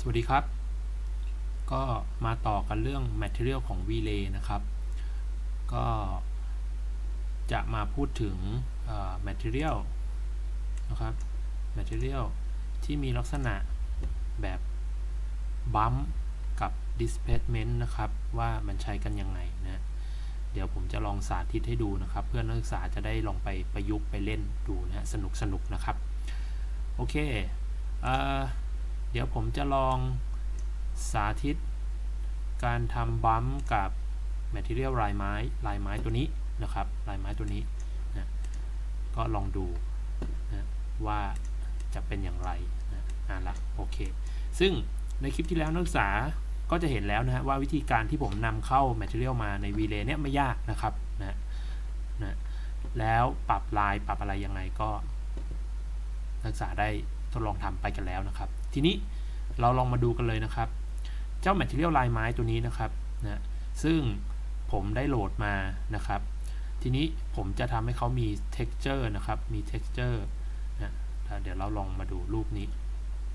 สวัสดีครับ ก็มาต่อกันเรื่อง Material ของ v l a y นะครับ ก็จะมาพูดถึง Material นะครับ Material ที่มีลักษณะแบบบัมกับ Displacement นะครับ ว่ามันใช้กันยังไงนะ เดี๋ยวผมจะลองสาธิตให้ดูนะครับ เพื่อนนักศึกษาจะได้ลองไปประยุกต์ไปเล่นดูนะฮะสนุกสนุกนะครับ โอเคเอ่อ เดี๋ยวผมจะลองสาธิต การทำบัมกับ Material ลายไม้ลายไม้ตัวนี้นะครับลายไม้ตัวนี้นะก็ลองดูนะว่าจะเป็นอย่างไรนะอ่าละโอเค ซึ่งในคลิปที่แล้วนักศึกษาก็จะเห็นแล้วนะฮะว่าวิธีการที่ผมนำเข้า Material มาใน v l a y เนี่ยไม่ยากนะครับนะนะแล้วปรับลายปรับอะไรยังไงก็นักศึกษาได้ ทดลองทำไปกันแล้วนะครับ ทีนี้เราลองมาดูกันเลยนะครับ เจ้า Material ลายไม้ตัวนี้นะครับนะซึ่งผมได้โหลดมานะครับ ทีนี้ผมจะทำให้เขามี texture นะครับมี texture นะเดี๋ยวเราลองมาดูรูปนี้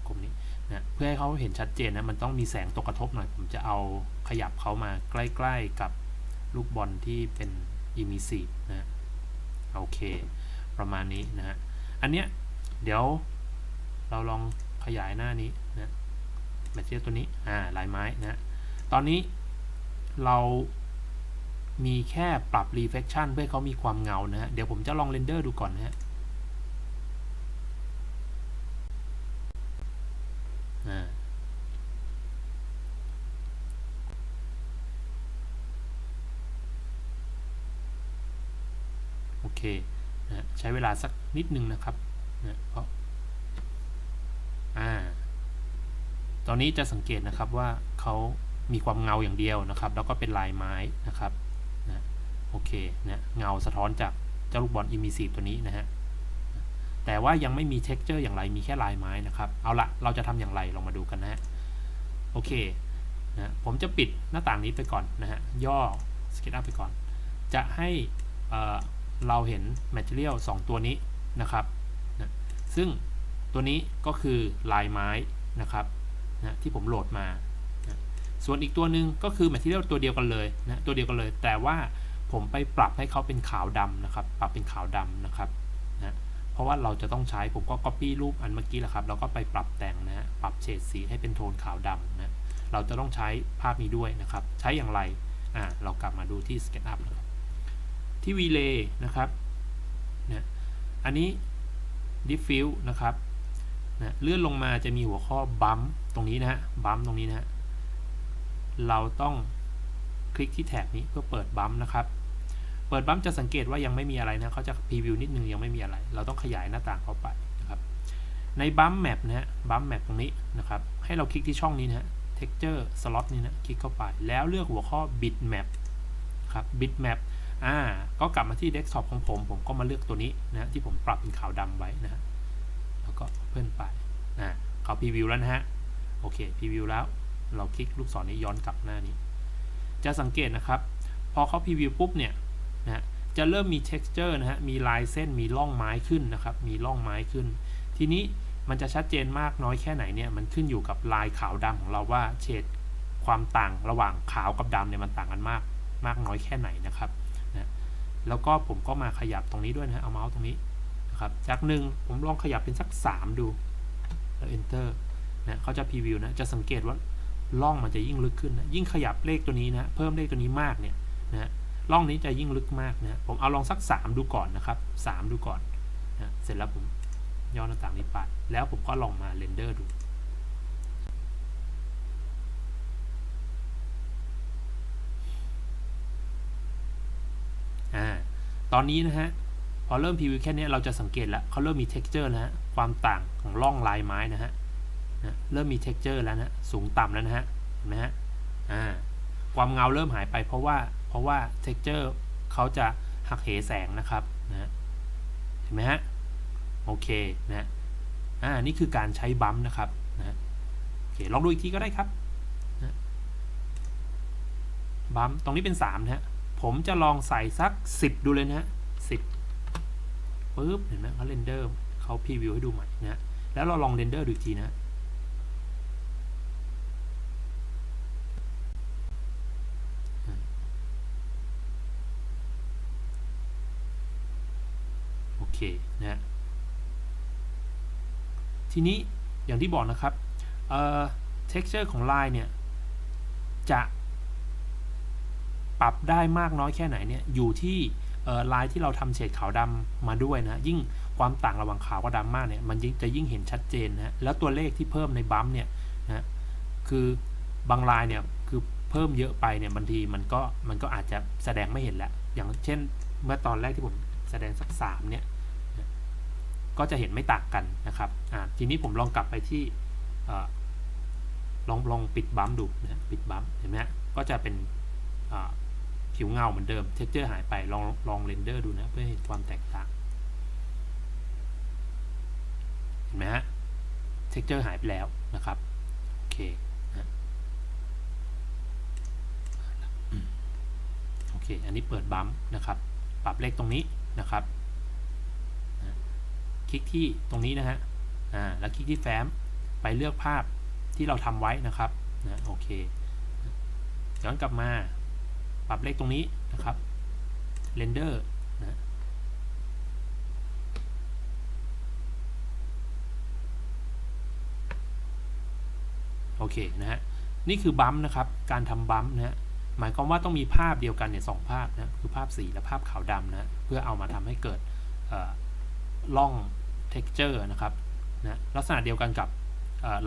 กลมนี้นะเพื่อให้เขาเห็นชัดเจนนะมันต้องมีแสงตกกระทบหน่อย ผมจะเอาขยับเขามาใกล้ ๆกับลูกบอลที่เป็น emissive นะโอเค ประมาณนี้นะฮะอันเนี้ยเดี๋ยว เราลองขยายหน้านี้นะแมทเทียลตัวนี้อ่าลายไม้นะตอนนี้เรามีแค่ปรับ reflection เพื่อเขามีความเงานะฮะเดี๋ยวผมจะลองเรนเดอร์ดูก่อนนะฮะโอเคนะใช้เวลาสักนิดนึงนะครับนะเพราะอ่า ตอนนี้จะสังเกตนะครับว่าเขามีความเงาอย่างเดียวนะครับ แล้วก็เป็นลายไม้นะครับนะโอเคนะเงาสะท้อนจากเจ้าลูกบอลอิมิซีตัวนี้นะฮะแต่ว่ายังไม่มีเท็กเจอร์อย่างไรมีแค่ลายไม้นะครับ เอาละเราจะทำอย่างไรลองมาดูกันนะฮะโอเคนะผมจะปิดหน้าต่างนี้ไปก่อนนะฮะย่อสเก็ตอัพไปก่อน จะให้เอ่อเราเห็น Material 2 ตัวนี้นะครับนะซึ่งตัวนี้ก็คือลายไม้นะครับ นะที่ผมโหลดมานะส่วนอีกตัวหนึ่งก็คือ Material ตัวเดียวกันเลยนะตัวเดียวกันเลย แต่ว่าผมไปปรับให้เขาเป็นขาวดำนะครับ ปรับเป็นขาวดำนะครับนะเพราะว่าเราจะต้องใช้ผมก็ Copy รูปอันเมื่อกี้แหละครับ แล้วก็ไปปรับแต่งนะฮะปรับเฉดสีให้เป็นโทนขาวดำนะเราจะต้องใช้ภาพนี้ด้วยนะครับ ใช้อย่างไรอ่าเรากลับมาดูที่ SketchUp นะครับที่ Relay นะครับนะอันนี้ Diffuse นะครับนะเลื่อนลงมาจะมีหัวข้อบัม ตรงนี้นะฮะบัมตรงนี้นะฮะเราต้องคลิกที่แถบนี้เพื่อเปิดบัมนะครับ เปิดบัมจะสังเกตว่ายังไม่มีอะไรนะเขาจะพรีวิวนิดนึงยังไม่มีอะไร เราต้องขยายหน้าต่างเข้าไปนะครับ ในบัมแมปนะฮะบัมแมปตรงนี้นะครับ ให้เราคลิกที่ช่องนี้นะฮะ texture slot นี่นะคลิกเข้าไป แล้วเลือกหัวข้อ bitmap ครับ bitmap อ่าก็กลับมาที่ desktop ของผม ผมก็มาเลือกตัวนี้นะที่ผมปรับเป็นขาวดำไว้นะฮะแล้วก็เพิ่มไปอ่าเขาพรีวิวแล้วนะฮะ โอเคพรีวิวแล้ว เราคลิกลูกศรนี้ย้อนกลับหน้านี้ จะสังเกตนะครับ พอเขาพรีวิวปุ๊บเนี่ยนะจะเริ่มมี texture นะฮะ มีลายเส้น มีร่องไม้ขึ้นนะครับ มีร่องไม้ขึ้น ทีนี้มันจะชัดเจนมากน้อยแค่ไหนเนี่ย มันขึ้นอยู่กับลายขาวดำของเราว่าเฉดความต่างระหว่างขาวกับดำเนี่ยมันต่างกันมาก มากน้อยแค่ไหนนะครับนะแล้วก็ผมก็มาขยับตรงนี้ด้วยนะเอาเมาส์ตรงนี้นะครับ จากหนึ่งผมลองขยับเป็นสัก 3 ดู แล้ว enter นะเขาจะพรีวิวนะจะสังเกตว่าล่องมันจะยิ่งลึกขึ้นนะยิ่งขยับเลขตัวนี้นะเพิ่มเลขตัวนี้มากเนี่ยนะล่องนี้จะยิ่งลึกมากนะผมเอาลองสัก 3 ดูก่อนนะครับ 3 ดูก่อนนะเสร็จแล้วผมย่อหน้าต่างนี้ไปแล้วผมก็ลองมาเรนเดอร์ดูอตอนนี้นะฮะพอเริ่มพรีวิวแค่นี้เราจะสังเกตแล้วเขาเริ่มมี texture แล้วฮะความต่างของร่องลายไม้นะฮะ นะเริ่มมี texture แล้วนะสูงต่ำแล้วนะฮะเห็นไหมฮะอ่าความเงาเริ่มหายไปเพราะว่าเพราะว่า texture เขาจะหักเหแสงนะครับนะเห็นไหมฮะโอเคนะอ่านี่คือการใช้บัมป์นะครับนะโอเคลองดูอีกทีก็ได้ครับนะบัมป์ตรงนี้เป็น3นะฮะผมจะลองใส่สัก 10 ดูเลยนะฮะ10ปึ๊บเห็นไหมเขาเรนเดอร์เขาพรีวิวให้ดูใหม่นะแล้วเราลองเรนเดอร์ดูอีกทีนะ นะฮะทีนี้อย่างที่บอกนะครับเอ่อ texture ของลายเนี่ย จะปรับได้มากน้อยแค่ไหนเนี่ย อยู่ที่ลายที่เราทำเฉดขาวดำมาด้วยนะ ยิ่งความต่างระหว่างขาวกับดำมากเนี่ย มันจะยิ่งเห็นชัดเจนนะฮะแล้วตัวเลขที่เพิ่มในบัมเนี่ยนะคือบางลายเนี่ยคือเพิ่มเยอะไปเนี่ยบางทีมันก็มันก็อาจจะแสดงไม่เห็นแล้ว อย่างเช่นเมื่อตอนแรกที่ผมแสดงสักสามเนี่ย ก็จะเห็นไม่ต่างกันนะครับทีนี้ผมลองกลับไปที่ลองลองปิดบัมป์ดูนะปิดบัมป์เห็นไหมฮะก็จะเป็นผิวเงาเหมือนเดิมเท็กเจอร์หายไปลองลองเรนเดอร์ดูนะเพื่อเห็นความแตกต่างเห็นไหมฮะเท็กเจอร์หายไปแล้วนะครับโอเคโอเค อันนี้เปิดบัมป์นะครับ ปรับเลขตรงนี้นะครับ ลิกที่ตรงนี้นะฮะอ่าแล้วคลิกที่แฟ้มไปเลือกภาพที่เราทำไว้นะครับนะโอเคย้อนกลับมาปรับเลขตรงนี้นะครับเรนเดอร์นะโอเคนะฮะนี่คือบัมป์นะครับ การทำบัมป์นะฮะหมายความว่าต้องมีภาพเดียวกันเนี่ยสองภาพนะคือภาพสีและภาพขาวดำนะเพื่อเอามาทำให้เกิดล่อง texture นะครับนะลักษณะเดียวกันกับ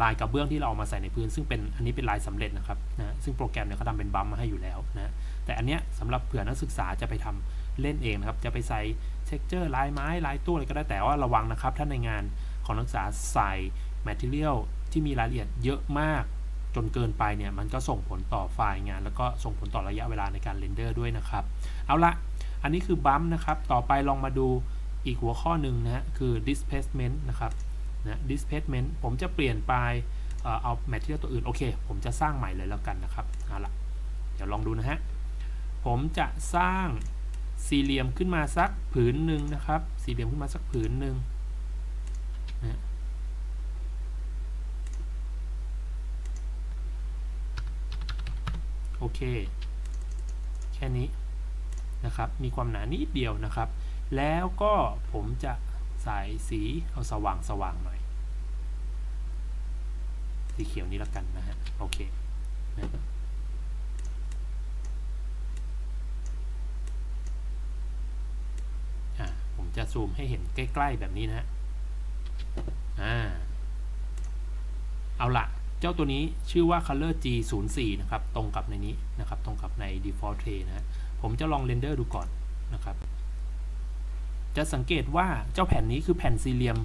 ลายกระเบื้องที่เราเอามาใส่ในพื้น ซึ่งเป็นอันนี้เป็นลายสำเร็จนะครับนะซึ่งโปรแกรมเนี่ยเขาทำเป็นบัมมาให้อยู่แล้วนะแต่อันเนี้ยสำหรับเผื่อนักศึกษาจะไปทำเล่นเองนะครับ จะไปใส่ texture ลายไม้ลายตัวอะไรก็ได้แต่ว่าระวังนะครับ ถ้าในงานของนักศึกษาใส่ material ที่มีรายละเอียดเยอะมากจนเกินไปเนี่ยมันก็ส่งผลต่อไฟล์งาน แล้วก็ส่งผลต่อระยะเวลาในการเรนเดอร์ด้วยนะครับ เอาละอันนี้คือบัมนะครับ ต่อไปลองมาดู อีกหัวข้อหนึ่งนะฮะคือ displacement นะครับนะ displacement ผมจะเปลี่ยนไปเอา material ตัวอื่น โอเค ผมจะสร้างใหม่เลยแล้วกันนะครับเอาละเดี๋ยวลองดูนะฮะ ผมจะสร้างสี่เหลี่ยมขึ้นมาสักผืนหนึ่งนะครับ สี่เหลี่ยมขึ้นมาสักผืนหนึ่งนะโอเค แค่นี้นะครับ มีความหนานิดเดียวนะครับ แล้วก็ผมจะใส่สีเอาสว่างสว่างหน่อย สีเขียวนี้แล้วกันนะฮะ โอเคนะผมจะซูมให้เห็นใกล้ ๆ แบบนี้นะฮะเอาละเจ้าตัวนี้ชื่อว่า color G 0 4นะครับ ตรงกับในนี้นะครับ ตรงกับใน default tray นะฮะ ผมจะลองเรนเดอร์ดูก่อนนะครับ จะสังเกตว่าเจ้าแผ่นนี้คือแผ่นสี่เหลี่ยม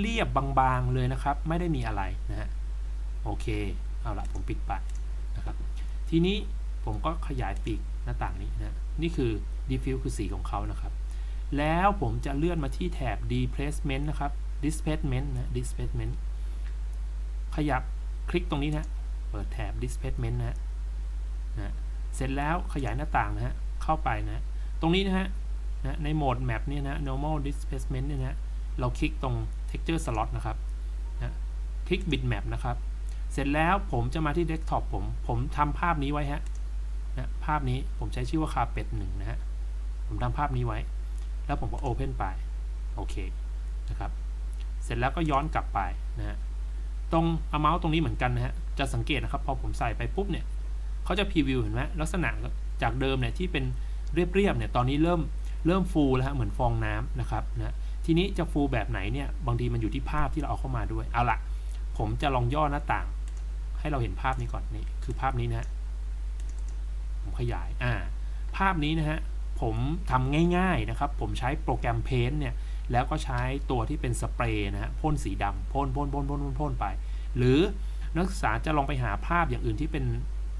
เรียบๆบางๆเลยนะครับ ไม่ได้มีอะไรนะฮะโอเค เอาละผมปิดไปนะครับ ทีนี้ผมก็ขยายปีกหน้าต่างนี้นะนี่คือ diffuse คือสีของเขานะครับ แล้วผมจะเลื่อนมาที่แถบ displacement นะครับ displacement นะ displacement ขยับคลิกตรงนี้นะเปิดแถบ displacement นะฮะนะเสร็จแล้วขยายหน้าต่างนะฮะเข้าไปนะ ตรงนี้นะฮะ นะในโหมด map เนี่ยนะ normal displacement เนี่ยนะเราคลิกตรง texture slot นะครับนะคลิก bitmap นะครับ เสร็จแล้วผมจะมาที่ desktop ผม ผมทำภาพนี้ไว้ฮะนะภาพนี้ผมใช้ชื่อว่า carpet 1นะฮะ ผมทำภาพนี้ไว้ แล้วผมก็ open ไป โอเค นะครับ เสร็จแล้วก็ย้อนกลับไปนะฮะ ตรง amount ตรงนี้เหมือนกันนะฮะ จะสังเกตนะครับ พอผมใส่ไปปุ๊บเนี่ย เขาจะพรีวิวเห็นไหมลักษณะจากเดิมเนี่ยที่เป็นเรียบๆเนี่ย ตอนนี้เริ่ม เริ่มฟูแล้วฮะเหมือนฟองน้ำนะครับนะทีนี้จะฟูแบบไหนเนี่ยบางทีมันอยู่ที่ภาพที่เราเอาเข้ามาด้วยเอาละผมจะลองย่อหน้าต่าง ให้เราเห็นภาพนี้ก่อนนี่คือภาพนี้นะฮะผมขยายอ่าภาพนี้นะฮะผมทำง่ายๆนะครับผมใช้โปรแกรม Paint เนี่ยแล้วก็ใช้ตัวที่เป็นสเปรย์นะฮะพ่นสีดำพ่นพ่นพ่นพ่นพ่นพ่นไป หรือนักศึกษาจะลองไปหาภาพอย่างอื่นที่เป็น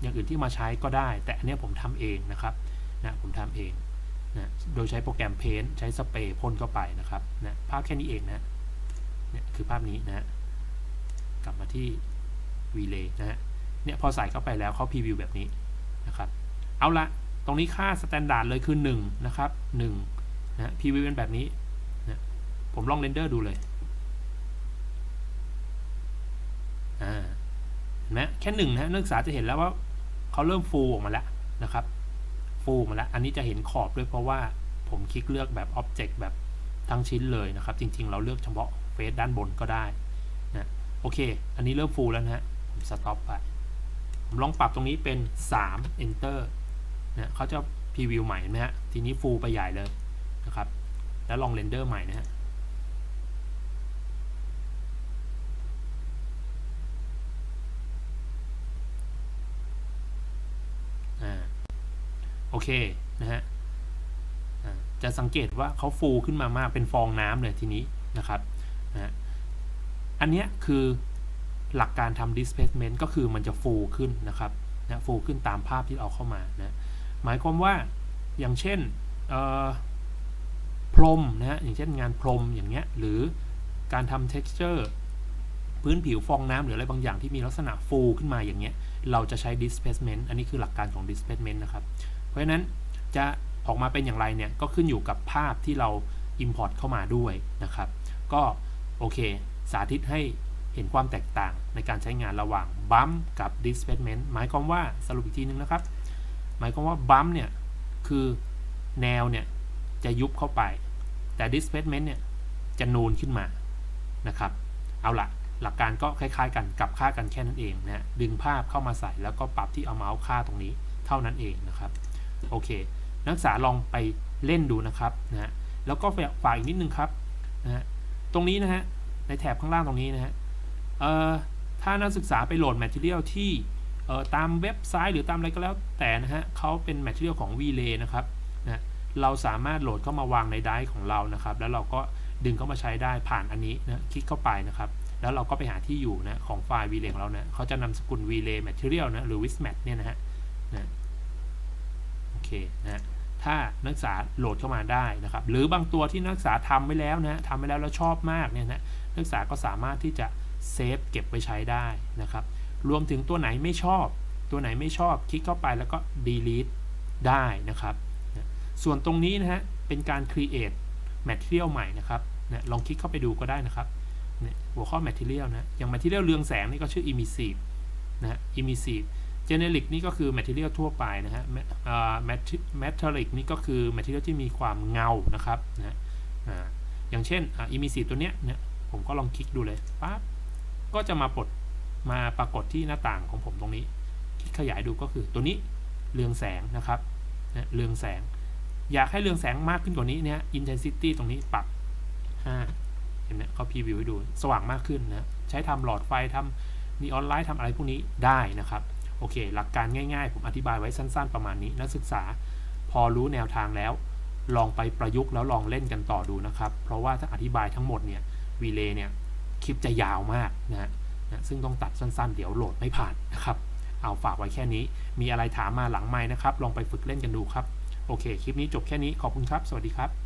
อย่างอื่นที่มาใช้ก็ได้ แต่อันนี้ผมทำเองนะครับนะผมทำเอง โดยใช้โปรแกรม Paint ใช้สเปรย์พ่นเข้าไปนะครับนะภาพแค่นี้เองนะเนี่ยคือภาพนี้นะกลับมาที่ Relay นะฮะเนี่ยพอใส่เข้าไปแล้วเขาพรีวิวแบบนี้นะครับ เอาละตรงนี้ค่าสแตนดาร์ดเลยคือ1นะครับ1นะพรีวิวเป็นแบบนี้นะผมลองเรนเดอร์ดูเลยอ่าเห็นไหมแค่หนึ่งนะนักศึกษาจะเห็นแล้วว่าเขาเริ่มฟูออกมาแล้วนะครับฟูออกมาแล้ว อันนี้จะเห็นขอบด้วยเพราะว่า ผมคลิกเลือกแบบ Object แบบทั้งชิ้นเลยนะครับ จริง ๆ เราเลือกเฉพาะเฟซด้านบนก็ได้นะโอเค อันนี้เริ่มฟูลแล้วนะฮะผมสต็อปไปผมลองปรับตรงนี้เป็น 3 enter นะเขาจะพรีวิวใหม่เห็นไหมฮะทีนี้ฟูลไปใหญ่เลยนะครับ แล้วลองเรนเดอร์ใหม่นะฮะอ่าโอเค นะฮะ จะสังเกตว่าเขาฟูขึ้นมามากเป็นฟองน้ำเลยทีนี้นะครับนะอันนี้คือหลักการทำ displacement ก็คือมันจะฟูขึ้นนะครับนะฟูขึ้นตามภาพที่เอาเข้ามานะหมายความว่าอย่างเช่นพรมนะฮะอย่างเช่นงานพรมอย่างเงี้ยหรือการทำ texture พื้นผิวฟองน้ำหรืออะไรบางอย่างที่มีลักษณะฟูขึ้นมาอย่างเงี้ยเราจะใช้ displacement อันนี้คือหลักการของ displacement นะครับ เพราะฉะนั้นจะ ออกมาเป็นอย่างไรเนี่ยก็ขึ้นอยู่กับภาพที่เรา import เข้ามาด้วยนะครับ ก็โอเค สาธิตให้เห็นความแตกต่างในการใช้งานระหว่าง bump กับ displacement หมายความว่าสรุปอีกทีนึงนะครับ หมายความว่า bump เนี่ย คือแนวเนี่ย จะยุบเข้าไป แต่ displacement เนี่ย จะนูนขึ้นมานะครับ เอาละหลักการก็คล้ายๆ กันกลับค่ากันแค่นั้นเองนะดึงภาพเข้ามาใส่แล้วก็ปรับที่เอาเมาส์ค่าตรงนี้เท่านั้นเองนะครับ โอเค นักศึกษาลองไปเล่นดูนะครับนะฮะแล้วก็ฝากอีกนิดนึงครับนะฮะตรงนี้นะฮะในแถบข้างล่างตรงนี้นะฮะเอ่อถ้านักศึกษาไปโหลด Material ที่เอ่อตามเว็บไซต์หรือตามอะไรก็แล้วแต่นะฮะเขาเป็น Material ของ v l a y นะครับนะเราสามารถโหลดเข้ามาวางในไดร์ของเรานะครับ แล้วเราก็ดึงเข้ามาใช้ได้ผ่านอันนี้นะคลิกเข้าไปนะครับ แล้วเราก็ไปหาที่อยู่นะของไฟล์ v l a y ของเราเนะเขาจะนำสกุล v l a y material นะหรือ wismat เนี่ยนะฮะนะ เคนะถ้านักศึกษาโหลดเข้ามาได้นะครับ หรือบางตัวที่นักศึกษาทำไว้แล้วนะทำไว้แล้วแล้วชอบมากเนี่ยนะนักศึกษาก็สามารถที่จะเซฟเก็บไว้ใช้ได้นะครับ รวมถึงตัวไหนไม่ชอบ ตัวไหนไม่ชอบคลิกเข้าไปแล้วก็ delete ได้นะครับนะส่วนตรงนี้นะฮะเป็นการ create material ใหม่นะครับนะลองคลิกเข้าไปดูก็ได้นะครับหัวข้อ material นะ อย่าง material เรืองแสงนี่ก็ชื่อ emissive นะ emissive generic นี่ก็คือ material ทั่วไปนะฮะอ่า metallic นี่ก็คือ material ที่มีความเงานะครับนะอ่าอย่างเช่นอ่า emissive ตัวเนี้ยเนี่ยผมก็ลองคลิกดูเลยปั๊บก็จะมาปลดมาปรากฏที่หน้าต่างของผมตรงนี้ คลิกขยายดูก็คือตัวนี้เรืองแสงนะครับนะเรืองแสง อยากให้เรืองแสงมากขึ้นกว่านี้เนี่ย intensity ตรงนี้ปรับ 5 เห็นไหมเขาพรีวิวให้ดูสว่างมากขึ้นนะ ใช้ทำหลอดไฟทำนีออนไลท์ทำอะไรพวกนี้ได้นะครับ โอเค หลักการง่ายๆ ผมอธิบายไว้สั้นๆ ประมาณนี้ นักศึกษาพอรู้แนวทางแล้ว ลองไปประยุกต์แล้วลองเล่นกันต่อดูนะครับ เพราะว่าถ้าอธิบายทั้งหมดเนี่ยวีเลเนี่ยคลิปจะยาวมากนะนะซึ่งต้องตัดสั้นๆ เดี๋ยวโหลดไม่ผ่านนะครับ เอาฝากไว้แค่นี้ มีอะไรถามมาหลังไม้นะครับ ลองไปฝึกเล่นกันดูครับ โอเค คลิปนี้จบแค่นี้ ขอบคุณครับ สวัสดีครับ